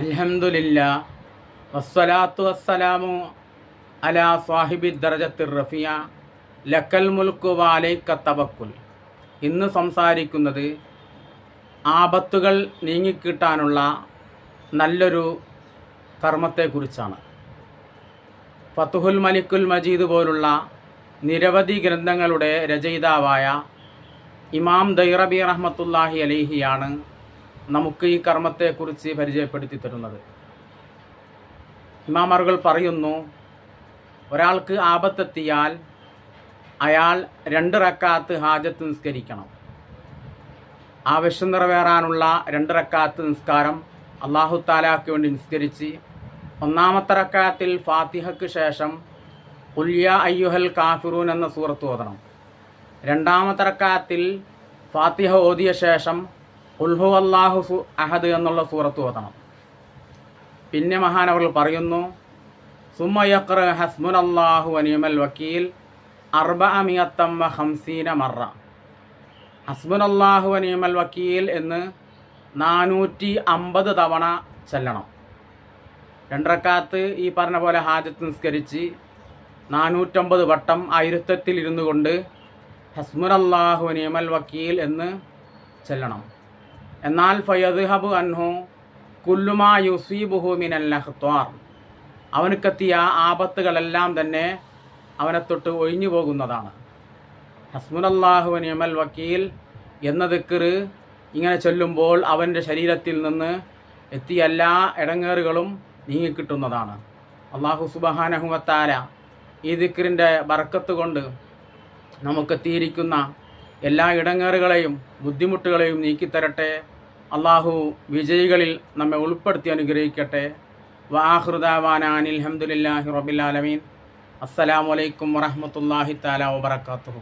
അൽഹംദുലില്ല വസ്സലാത്തു വസ്സലാമു അലാ സാഹിബി ദർജത്തിർ റഫിയ ലക്കൽ മുൽക്കു വാലൈക്ക തവക്കുൽ. ഇന്ന് സംസാരിക്കുന്നത് ആപത്തുകൾ നീങ്ങിക്കിട്ടാനുള്ള നല്ലൊരു കർമ്മത്തെക്കുറിച്ചാണ്. ഫത്തുഹുൽ മലിക്കുൽ മജീദ് പോലുള്ള നിരവധി ഗ്രന്ഥങ്ങളുടെ രചയിതാവായ ഇമാം ദൈറബി റഹ്മത്തുല്ലാഹി അലിഹിയാണ് നമുക്ക് ഈ കർമ്മത്തെക്കുറിച്ച് പരിചയപ്പെടുത്തി തരുന്നത്. ഇമാമറുകൾ പറയുന്നു ഒരാൾക്ക് ആപത്തെത്തിയാൽ അയാൾ രണ്ട് റക്കാത്ത് ഹാജത്ത് നിസ്കരിക്കണം. ആവശ്യം നിറവേറാനുള്ള രണ്ട് റക്കാത്ത് നിസ്കാരം അള്ളാഹു താലാക്ക് വേണ്ടി നിസ്കരിച്ച് ഒന്നാമത്തെ റക്കാത്തിൽ ഫാത്തിഹയ്ക്ക് ശേഷം ഉല്യ അയ്യുഹൽ കാഫിറൂൻ എന്ന സൂറത്ത് ഓതണം. രണ്ടാമത്തെ റക്കാത്തിൽ ഫാത്തിഹ ഓതിയ ശേഷം ഉൽഹു അള്ളാഹു അഹദ് എന്നുള്ള സൂറത്ത് ഓതണം. പിന്നെ മഹാനവർ പറയുന്നു സുമയക്ര ഹസ്മുൻ അള്ളാഹു അനിയമൽ വക്കീൽ അർബ അമിയത്തമ്മ ഹംസീന മറ ഹസ്മുൻ അള്ളാഹു അനിയമൽ വക്കീൽ എന്ന് നാനൂറ്റി അമ്പത് തവണ ചെല്ലണം. രണ്ടരക്കാത്ത് ഈ പറഞ്ഞ പോലെ ഹാജത്ത് നിസ്കരിച്ച് നാനൂറ്റമ്പത് വട്ടം ആയിരത്തത്തിൽ ഇരുന്നു കൊണ്ട് ഹസ്മുൻ അള്ളാഹു അനിയമൽ വക്കീൽ എന്ന് ചെല്ലണം. എന്നാൽ ഫയദ്ഹബ് അൻഹു കുല്ലുമാ യുസീബുഹു മിനൽ അഹ്ത്വാർ അവനക്കെത്തിയ ആപത്തുകളെല്ലാം തന്നെ അവനെ തൊട്ട് ഒഴിഞ്ഞു പോകുന്നതാണ്. ഹസ്മുനല്ലാഹു നിയമൽ വക്കീൽ എന്ന ദിക്കറ് ഇങ്ങനെ ചൊല്ലുമ്പോൾ അവന്റെ ശരീരത്തിൽ നിന്ന് എത്തിയ എല്ലാ ഇടങ്ങേറുകളും നീങ്ങിക്കിട്ടുന്നതാണ്. അള്ളാഹു സുബഹാനഹുവത്താര ഈ ദിക്കറിന്റെ ബറക്കത്ത് കൊണ്ട് നമുക്കെത്തിയിരിക്കുന്ന എല്ലാ ഇടങ്ങേറുകളെയും ബുദ്ധിമുട്ടുകളെയും നീക്കിത്തരട്ടെ. അള്ളാഹു വിജയികളിൽ നമ്മെ ഉൾപ്പെടുത്തി അനുഗ്രഹിക്കട്ടെ. വാഹൃദാവാനാനിൽ അലഹമുല്ലാഹി റബിലാലമീൻ അസ്സലാമലൈക്കും വറഹമത്തല്ലാഹി താല വാത്തു